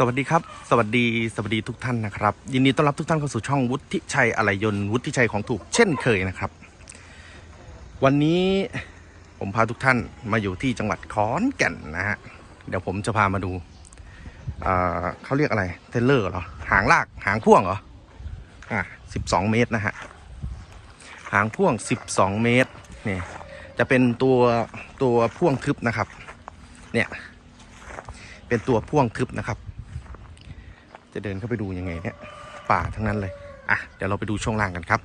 สวัสดีครับ สวัสดีสวัสดีทุกท่านนะครับ ยินดีต้อนรับทุกท่านเข้าสู่ช่องวุฒิชัยอะไรยนต์วุฒิชัยของถูกเช่นเคยนะครับ วันนี้ผมพาทุกท่านมาอยู่ที่จังหวัดขอนแก่นนะฮะเดี๋ยวผมจะพามาดูอ่าเขาเรียกอะไรเทรลเลอร์เหรอหางลากหางพ่วงเหรออะสิบสองเมตรนะฮะหางพ่วงสิบสองเมตรเนี่ยจะเป็นตัวตัวพ่วงทึบนะครับ เนี่ยเป็นตัวพ่วงทึบนะครับ จะเดินเข้าไปดูยังไงเนี่ย ป่าทั้งนั้นเลยอะเดี๋ยวเราไปดูช่วงล่างกันครับ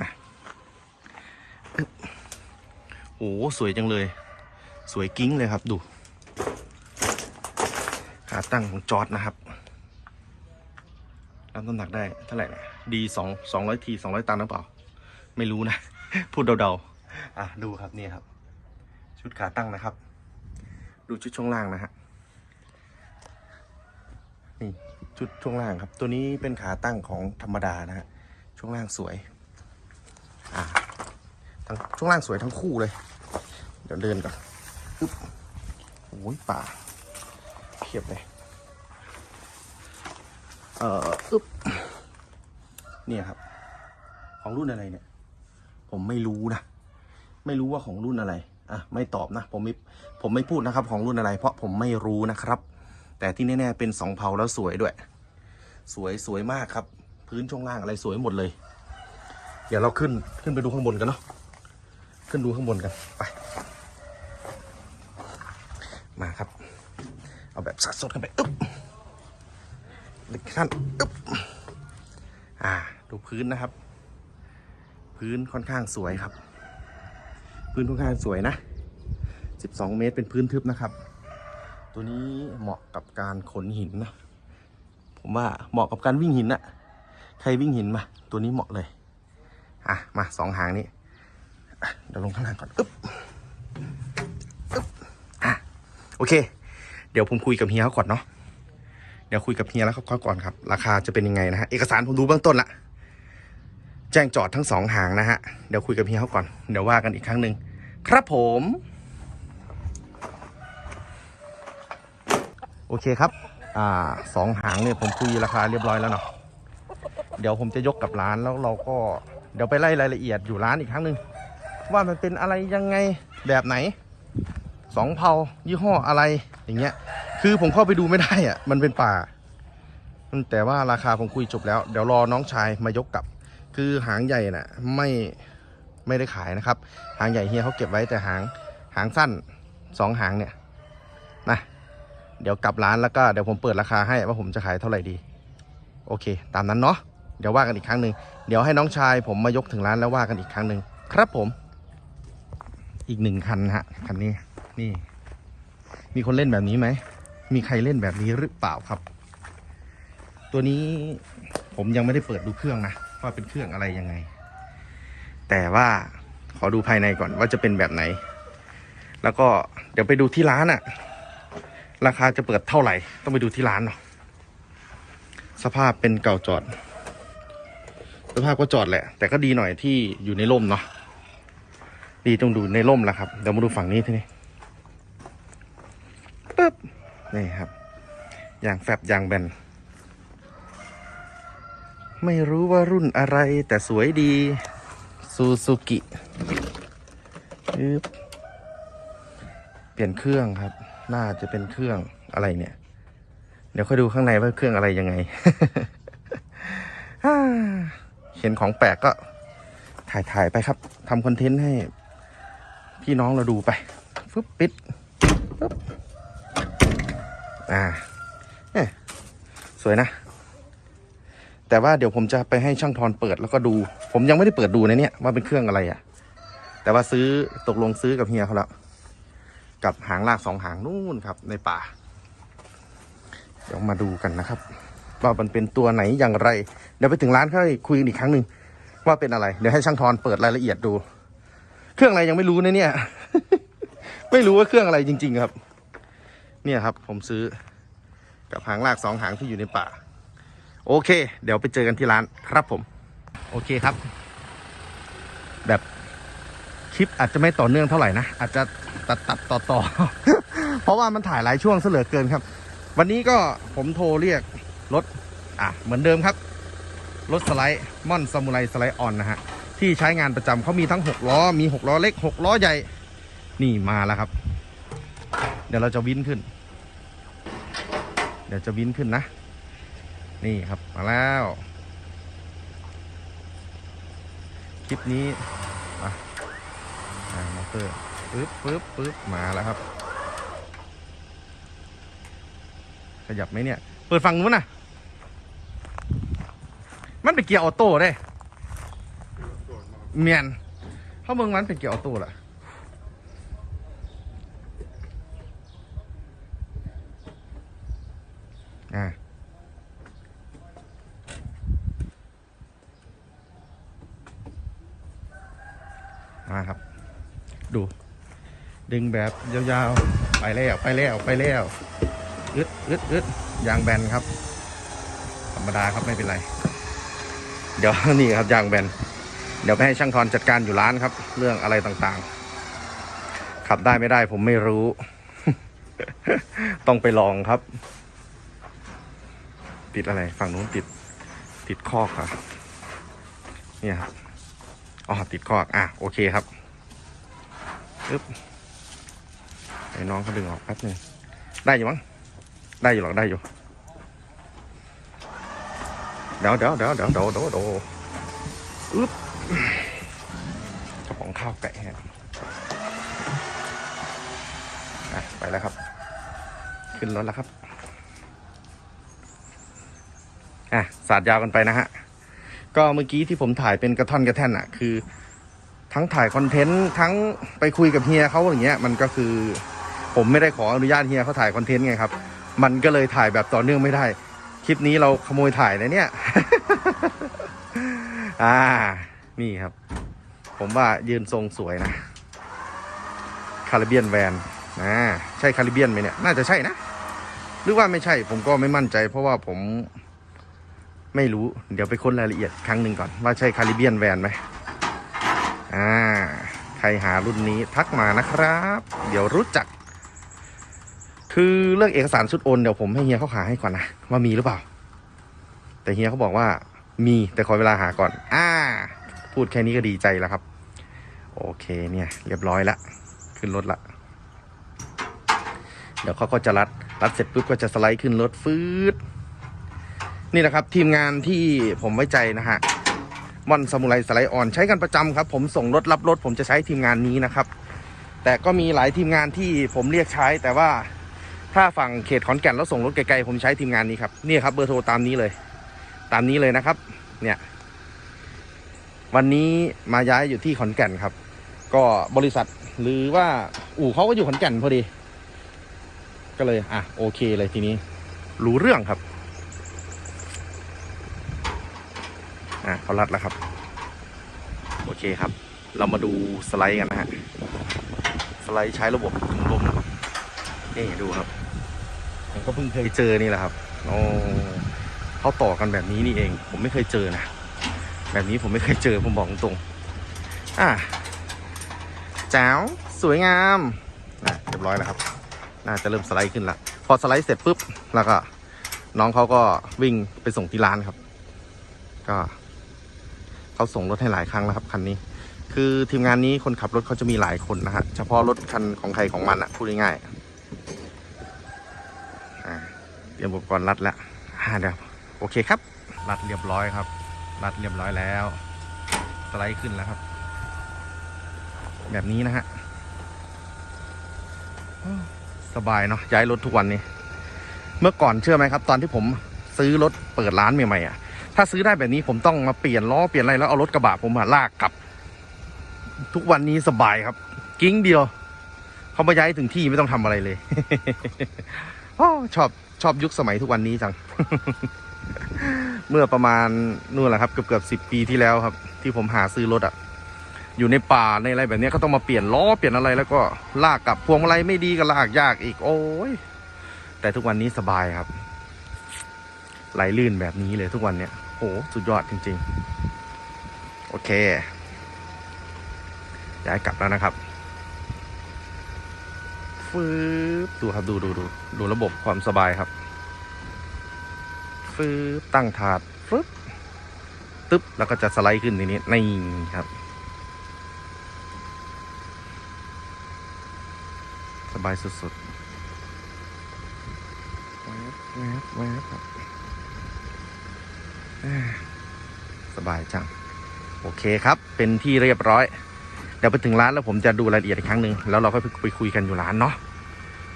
นะโอ้สวยจังเลย สวยกิ้งเลยครับดูขาตั้งของจอร์ดนะครับรับน้ำหนักได้เท่าไหร่ดีสองสองร้อยทีสองร้อยตันหรือเปล่า ไม่รู้นะ พูดเดาๆอะดูครับนี่ครับ ชุดขาตั้งนะครับ ดูชุดช่วงล่างนะฮะ นี่ชุดช่วงล่างครับ ตัวนี้เป็นขาตั้งของธรรมดานะฮะช่วงล่างสวยอ่าทั้งช่วงล่างสวยทั้งคู่เลย เดี๋ยวเดินก่อนอึ๊บโอ้ยป่าเพียบเลยเอ่ออึ๊บเนี่ยครับ ของรุ่นอะไรเนี่ย ผมไม่รู้นะ ไม่รู้ว่าของรุ่นอะไร อะ ไม่ตอบนะ ผมไม่ ผมไม่พูดนะครับ ของรุ่นอะไร เพราะผมไม่รู้นะครับ แต่ที่แน่ๆเป็นสองเผาแล้วสวยด้วย สวยสวยมากครับ พื้นช่วงล่างอะไรสวยหมดเลย เดี๋ยวเราขึ้นขึ้นไปดูข้างบนกันเนาะขึ้นดูข้างบนกันไป มาครับ เอาแบบสัดสดกันไปอึ๊บเล็กขั้นอึ๊บอ่า ดูพื้นนะครับ พื้นค่อนข้างสวยครับ พื้นค่อนข้างสวยนะ 12 เมตรเป็นพื้นทึบนะครับ ตัวนี้เหมาะกับการขนหินนะ ผมว่าเหมาะกับการวิ่งหินอะใครวิ่งหินมา ตัวนี้เหมาะเลย อะ มาสองหางนี้เดี๋ยวลงข้างล่างก่อนอึ๊บอึ๊บอะโอเค เดี๋ยวผมคุยกับเฮียเขาก่อนเนาะเดี๋ยวคุยกับเฮียแล้วเขาก่อนครับ ราคาจะเป็นยังไงนะฮะเอกสารผมดูเบื้องต้นละแจ้งจอดทั้งสองหางนะฮะเดี๋ยวคุยกับเฮียเขาก่อนเดี๋ยวว่ากันอีกครั้งหนึ่งครับผม โอเคครับ อ่าสองหางเนี่ยผมคุยราคาเรียบร้อยแล้วเนาะเดี๋ยวผมจะยกกับร้านแล้วเราก็เดี๋ยวไปไล่รายละเอียดอยู่ร้านอีกครั้งหนึ่งว่ามันเป็นอะไรยังไงแบบไหนสองเผายี่ห้ออะไรอย่างเงี้ย คือผมเข้าไปดูไม่ได้อะมันเป็นป่าแต่ว่าราคาผมคุยจบแล้ว เดี๋ยวรอน้องชายมายกกับ คือหางใหญ่น่ะไม่ไม่ได้ขายนะครับ หางใหญ่เฮียเขาเก็บไว้แต่หางหางสั้นสองหางเนี่ยนะ เดี๋ยวกลับร้านแล้วก็เดี๋ยวผมเปิดราคาให้ว่าผมจะขายเท่าไหร่ดี โอเค ตามนั้นเนาะเดี๋ยวว่ากันอีกครั้งหนึ่งเดี๋ยวให้น้องชายผมมายกถึงร้านแล้วว่ากันอีกครั้งหนึ่งครับผม อีกหนึ่งคันฮะคันนี้นี่ มีคนเล่นแบบนี้ไหมมีใครเล่นแบบนี้หรือเปล่าครับ ตัวนี้ผมยังไม่ได้เปิดดูเครื่องนะว่าเป็นเครื่องอะไรยังไง แต่ว่าขอดูภายในก่อนว่าจะเป็นแบบไหน แล้วก็เดี๋ยวไปดูที่ร้านอะ ราคาจะเปิดเท่าไหร่ ต้องไปดูที่ร้านเนาะสภาพเป็นเก่าจอด สภาพก็จอดแหละ แต่ก็ดีหน่อยที่อยู่ในร่มเนาะดีต้องดูในร่มแหละครับเดี๋ยวมาดูฝั่งนี้ทีนี้ปึ๊บนี่ครับยางแฟบยางแบนไม่รู้ว่ารุ่นอะไรแต่สวยดีซูซูกิปึ๊บเปลี่ยนเครื่องครับ น่าจะเป็นเครื่องอะไรเนี่ย เดี๋ยวค่อยดูข้างในว่าเครื่องอะไรยังไง เห็นของแปลกก็ถ่ายถ่ายไปครับทำคอนเทนต์ให้ พี่น้องเราดูไปฟึบปิดฟึบอ่าเอ๊ะสวยนะ แต่ว่าเดี๋ยวผมจะไปให้ช่างทอนเปิดแล้วก็ดู ผมยังไม่ได้เปิดดูนะเนี่ยว่าเป็นเครื่องอะไรอะ่ะ แต่ว่าซื้อตกลงซื้อกับเฮียเขาแล้ว กับหางลากสองหางนู่นครับ ในป่า เดี๋ยวมาดูกันนะครับว่ามันเป็นตัวไหนอย่างไร เดี๋ยวไปถึงร้านค่อยคุยกันอีกครั้งหนึ่งว่าเป็นอะไร เดี๋ยวให้ช่างทอนเปิดรายละเอียดดู เครื่องอะไรยังไม่รู้นะเนี่ย ไม่รู้ว่าเครื่องอะไรจริง ๆครับ เนี่ยครับ ผมซื้อกับหางลากสองหางที่อยู่ในป่า โอเค เดี๋ยวไปเจอกันที่ร้านครับผม โอเคครับ แบบคลิปอาจจะไม่ต่อเนื่องเท่าไหร่นะอาจจะ ตัดตัดต่อต่อเพราะว่ามันถ่ายหลายช่วงเหลือเกินครับ วันนี้ก็ผมโทรเรียกรถอะเหมือนเดิมครับ รถสไลด์ม่อนซามูไรสไลด์ออนนะฮะที่ใช้งานประจำเขามีทั้ง 6 ล้อ มี 6 ล้อเล็ก 6 ล้อใหญ่ นี่มาแล้วครับ เดี๋ยวเราจะวินขึ้น เดี๋ยวจะวินขึ้นนะ นี่ครับมาแล้ว คลิปนี้มาอ่ามอเตอร์ ปึ๊บปึ๊บปึ๊บมาแล้วครับ ขยับไหมเนี่ย เปิดฝั่งนู้นน่ะมันเป็นเกียร์ออโต้ได้เมียนเขาเมืองมันเป็นเกียร์ออโต้แหละ อ่า มาครับ ดู ดึงแบบยาวๆ ไปแล้วไปแล้วไปแล้วอึดอึดอึดยางแบนครับ ธรรมดาครับไม่เป็นไร เดี๋ยวนี่ครับยางแบน เดี๋ยวไปให้ช่างทอนจัดการอยู่ร้านครับ เรื่องอะไรต่างๆ ขับได้ไม่ได้ผมไม่รู้ ต้องไปลองครับ ติดอะไรฝั่งนู้นติด ติดคอกครับเนี่ยครับอ๋อติดคอกอะโอเคครับปึ๊บ ไอ้น้องเขาดึงออกแป๊บนึงได้อยู่มั้งได้อยู่หรอกได้อยู่เดี๋ยวเดี๋ยวเดี๋ยวเดี๋ยวเดี๋ยวเดี๋ยวเดี๋ยวอึ๊บกระป๋องข้าวไก่แห้งไปแล้วครับ ขึ้นรถแล้วครับอะสาดยาวกันไปนะฮะ ก็เมื่อกี้ที่ผมถ่ายเป็นกระท่อนกระแท่นอะคือ ทั้งถ่ายคอนเทนต์ทั้งไปคุยกับเฮียเขาอย่างเงี้ยมันก็คือ ผมไม่ได้ขออนุญาตเฮียเขาถ่ายคอนเทนต์ไงครับ มันก็เลยถ่ายแบบต่อเนื่องไม่ได้ คลิปนี้เราขโมยถ่ายนะเนี่ย อ่า นี่ครับ ผมว่ายืนทรงสวยนะ คาริเบียนแวนอ่าใช่คาริเบียนไหมเนี่ย น่าจะใช่นะ หรือว่าไม่ใช่ ผมก็ไม่มั่นใจ เพราะว่าผมไม่รู้ เดี๋ยวไปค้นรายละเอียดครั้งหนึ่งก่อน ว่าใช่คาริเบียนแวนไหมอ่า ใครหารุ่นนี้ทักมานะครับ เดี๋ยวรู้จัก คือเรื่องเอกสารชุดโอนเดี๋ยวผมให้เฮียเขาหาให้ก่อนนะว่ามีหรือเปล่า แต่เฮียเขาบอกว่ามีแต่ขอเวลาหาก่อน อ่า พูดแค่นี้ก็ดีใจแล้วครับ โอเคเนี่ย เรียบร้อยละขึ้นรถละ เดี๋ยวเขาก็จะรัด รัดเสร็จปุ๊บก็จะสไลด์ขึ้นรถฟืดนี่นะครับ ทีมงานที่ผมไว้ใจนะฮะมอนซามูไรสไลด์ออนใช้กันประจำครับ ผมส่งรถรับรถ ผมจะใช้ทีมงานนี้นะครับ แต่ก็มีหลายทีมงานที่ผมเรียกใช้แต่ว่า ถ้าฝั่งเขตขอนแก่นแล้วส่งรถไกลๆผมใช้ทีมงานนี้ครับนี่ครับเบอร์โทรตามนี้เลย ตามนี้เลยนะครับ เนี่ย วันนี้มาย้ายอยู่ที่ขอนแก่นครับ ก็บริษัทหรือว่าอู่เขาก็อยู่ขอนแก่นพอดี ก็เลยอะโอเคเลยทีนี้ รู้เรื่องครับอะเขารัดแล้วครับ โอเคครับ เรามาดูสไลด์กันนะฮะสไลด์ใช้ระบบ นะครับนี่ดูครับ ผมก็เพิ่งเคยเจอนี่แหละครับโอ้เขาต่อกันแบบนี้นี่เอง ผมไม่เคยเจอนะ แบบนี้ผมไม่เคยเจอผมบอกตรงๆอะแจ๋วสวยงามอะเรียบร้อยแล้วครับ น่าจะเริ่มสไลด์ขึ้นละพอสไลด์เสร็จปุ๊บแล้วก็ น้องเขาก็วิ่งไปส่งที่ร้านครับ ก็เขาส่งรถให้หลายครั้งแล้วครับคันนี้ คือทีมงานนี้คนขับรถเขาจะมีหลายคนนะฮะเฉพาะรถคันของใครของมันอะพูดง่ายๆอ่า เตรียมอุปกรณ์รัดแล้วอ่าเดี๋ยวโอเคครับ รัดเรียบร้อยครับ รัดเรียบร้อยแล้วสไลด์ขึ้นแล้วครับ แบบนี้นะฮะสบายเนาะย้ายรถทุกวันนี้ เมื่อก่อนเชื่อไหมครับ ตอนที่ผมซื้อรถเปิดร้านใหม่ๆอะถ้าซื้อได้แบบนี้ผมต้องมาเปลี่ยนล้อเปลี่ยนอะไรแล้วเอารถกระบะผมมาลากกลับ ทุกวันนี้สบายครับ กิ้งเดียว เขามาย้ายถึงที่ไม่ต้องทำอะไรเลยอ้อชอบ ชอบยุคสมัยทุกวันนี้จัง เมื่อประมาณนู่นแหละครับ เกือบเกือบสิบปีที่แล้วครับ ที่ผมหาซื้อรถอะอยู่ในป่าในอะไรแบบนี้ก็ต้องมาเปลี่ยนล้อเปลี่ยนอะไรแล้วก็ลากกลับพวงมาลัยไม่ดีก็ลากยากอีก โอ้ยแต่ทุกวันนี้สบายครับ ไหลลื่นแบบนี้เลยทุกวันเนี้ยโหสุดยอดจริง ๆ โอเคย้ายกลับแล้วนะครับ ฟืบดูครับดูดูดูดูระบบความสบายครับฟืบตั้งถาดฟึบตึ๊บแล้วก็จะสไลด์ขึ้นทีนี้นี่ครับ สบายสุดๆแวบแวบแวบครับอ่าสบายจัง โอเคครับ เป็นที่เรียบร้อย เดี๋ยวไปถึงร้านแล้วผมจะดูรายละเอียดอีกครั้งหนึ่งแล้วเราก็ไปคุยกันอยู่ร้านเนาะ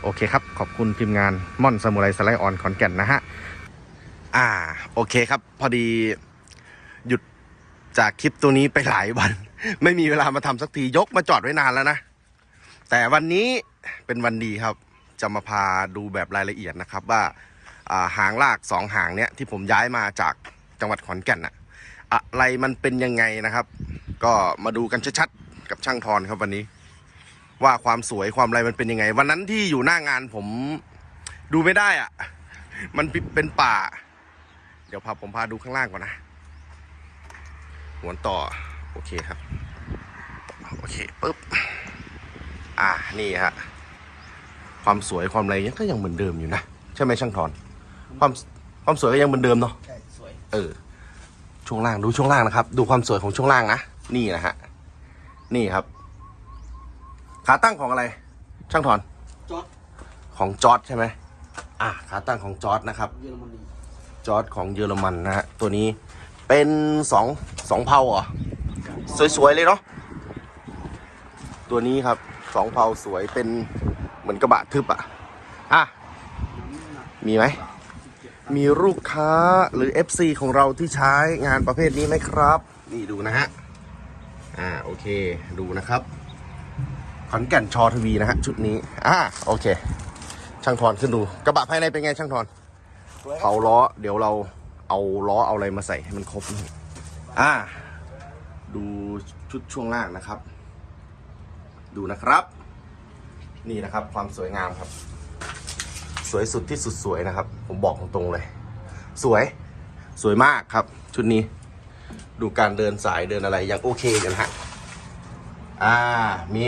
โอเคครับ ขอบคุณทีมงานม่อนสมุไรสไลออนขอนแก่นนะฮะอ่าโอเคครับ พอดีหยุดจากคลิปตัวนี้ไปหลายวัน ไม่มีเวลามาทำสักทียกมาจอดไว้นานแล้วนะ แต่วันนี้เป็นวันดีครับ จะมาพาดูแบบรายละเอียดนะครับว่าาหางลากสองหางเนี้ยที่ผมย้ายมาจากจังหวัดขอนแก่นอะอะไรมันเป็นยังไงนะครับ ก็มาดูกันชัดๆ กับช่างทอนครับวันนี้ ว่าความสวยความอะไรมันเป็นยังไง วันนั้นที่อยู่หน้างานผมดูไม่ได้อะมันเป็นป่า เดี๋ยวพาผมพาดูข้างล่างก่อนนะหวนต่อ โอเคครับ โอเคปุ๊บอ่านี่ฮะความสวยความอะไรยังก็ยังเหมือนเดิมอยู่นะใช่ไหมช่างทอน ความความสวยก็ยังเหมือนเดิมเนาะใช่สวยเออช่วงล่างดูช่วงล่างนะครับ ดูความสวยของช่วงล่างนะนี่นะฮะ นี่ครับ ขาตั้งของอะไร ช่างถอน จอดของจอร์ดใช่ไหมอะขาตั้งของจอร์ดนะครับ เยอรมนีจอร์ดของเยอรมันนะฮะตัวนี้เป็นสองสองเผาเหรอสวยๆเลยเนาะตัวนี้ครับสองเผาสวยเป็นเหมือนกระบะทึบอะอะน้ำหนักมีไหม17มีลูกค้าหรือ FC ของเราที่ใช้งานประเภทนี้ไหมครับ นี่ดูนะฮะ อ่าโอเคดูนะครับขอนแก่นชอทวีนะฮะชุดนี้อ่าโอเค ช่างทอนขึ้นดู กระบะภายในเป็นไงช่างทอนสวยเผาล้อเดี๋ยวเราเอาล้อเอาอะไรมาใส่ให้มันครบนี่อ่า ดูชุดช่วงล่างนะครับ ดูนะครับ นี่นะครับความสวยงามครับ สวยสุดที่สุดสวยนะครับ ผมบอกตรงๆเลย สวยสวยมากครับ ชุดนี้ ดูการเดินสายเดินอะไรยังโอเคอยู่นะฮะอ่ามี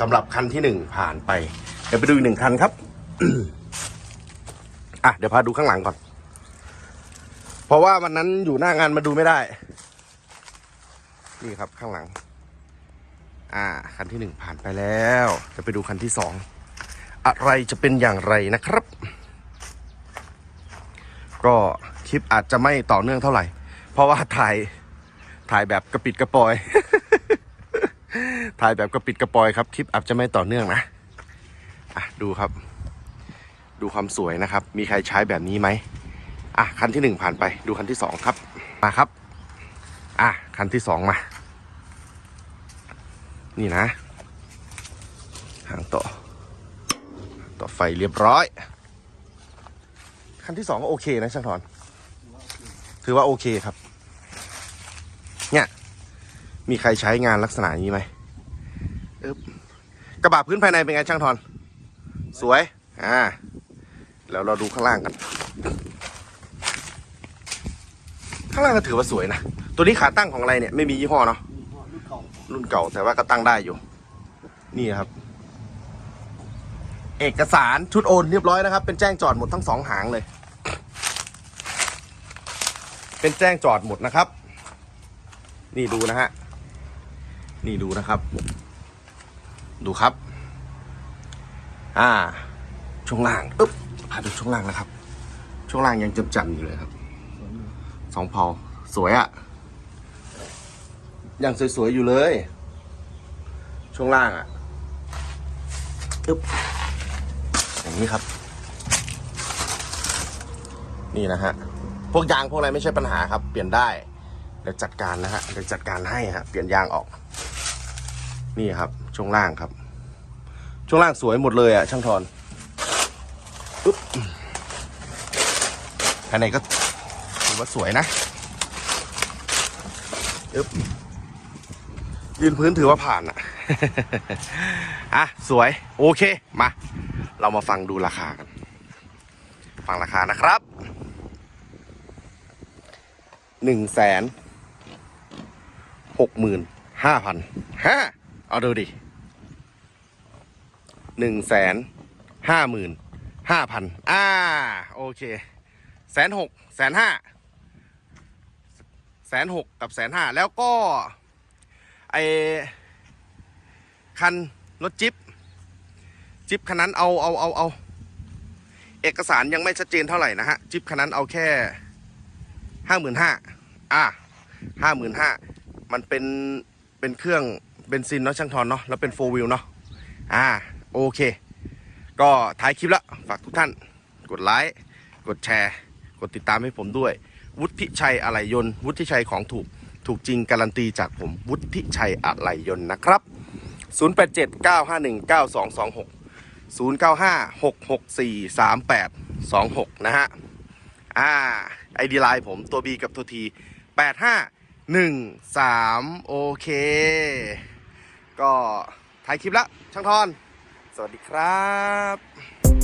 สำหรับคันที่หนึ่งผ่านไป เดี๋ยวไปดูอีกหนึ่งคันครับอะเดี๋ยวพาดูข้างหลังก่อน เพราะว่าวันนั้นอยู่หน้างานมาดูไม่ได้ นี่ครับข้างหลัง อ่า คันที่หนึ่งผ่านไปแล้วจะไปดูคันที่สองอะไรจะเป็นอย่างไรนะครับ ก็คลิปอาจจะไม่ต่อเนื่องเท่าไหร่ เพราะว่าถ่ายถ่ายแบบกระปิดกระปอย ถ่ายแบบกระปิดกระปอยครับคลิปอาจจะไม่ต่อเนื่องนะอะดูครับ ดูความสวยนะครับ มีใครใช้แบบนี้ไหมอะคันที่หนึ่งผ่านไป ดูคันที่สองครับ มาครับ อะคันที่สองมา นี่นะหางต่อ ต่อไฟเรียบร้อย คันที่สองก็โอเคนะช่างทอน ถือว่าโอเคครับ มีใครใช้งานลักษณะนี้ไหมกระบะพื้นภายในเป็นไงช่างทอน สวย อ่า แล้วเราดูข้างล่างกัน ข้างล่างก็ถือว่าสวยนะ ตัวนี้ขาตั้งของอะไรเนี่ย ไม่มียี่ห้อเนาะ รุ่นเก่า แต่ว่าก็ตั้งได้อยู่ นี่ครับ เอกสารชุดโอนเรียบร้อยนะครับ เป็นแจ้งจอดหมดทั้งสองหางเลย เป็นแจ้งจอดหมดนะครับ นี่ดูนะฮะ นี่ดูนะครับ ดูครับ อ่า ช่วงล่างอึ๊บพาดูช่วงล่างนะครับ ช่วงล่างยังจำจันอยู่เลยครับ สองเผาสวยอะ่ะ ยังสวยๆอยู่เลย ช่วงล่างอะ่ะอึ๊บอย่างนี้ครับ นี่นะฮะ พวกยางพวกอะไรไม่ใช่ปัญหาครับ เปลี่ยนได้เดี๋ยวจัดการนะฮะเดี๋ยวจัดการให้ฮะ เปลี่ยนยางออก นี่ครับ ช่วงล่างครับ ช่วงล่างสวยหมดเลยอะ่ะ ช่างทอนอึ๊บภายในก็ถือว่าสวยนะอึ๊บยืนพื้นถือว่าผ่านอะอะ สวย โอเค มา เรามาฟังดูราคากัน ฟังราคานะครับ หนึ่งแสนหกหมื่นห้าพันฮะ เอาดูดิหนึ่งแสนห้าหมื่นห้าพันอ่า โอเคแสนหกแสนห้าแสนหกกับแสนห้าแล้วก็ ไอคันรถจิ๊บจิ๊บคันนั้นเอาเอาเอาเอาเอกสารยังไม่ชัดเจนเท่าไหร่นะฮะ จิ๊บคันนั้นเอาแค่ห้าหมื่นห้าอะห้าหมื่นห้ามันเป็นเป็นเครื่อง เบนซินเนาะช่างทอนเนาะแล้วเป็นโฟวิลเนาะอ่าโอเค ก็ท้ายคลิปแล้วฝากทุกท่าน กดไลค์กดแชร์ กดติดตามให้ผมด้วย วุฒิชัยอะไหล่ยนต์ วุฒิชัยของถูกถูกจริงการันตีจากผมวุฒิชัยอะไหล่ยนต์นะครับ 087 951 9226 095 664 3826 นะฮะ อ่าไอดีไลน์ผมตัว B กับตัว T 8513 โอเค ก็ท้ายคลิปละช่างทอน สวัสดีครับ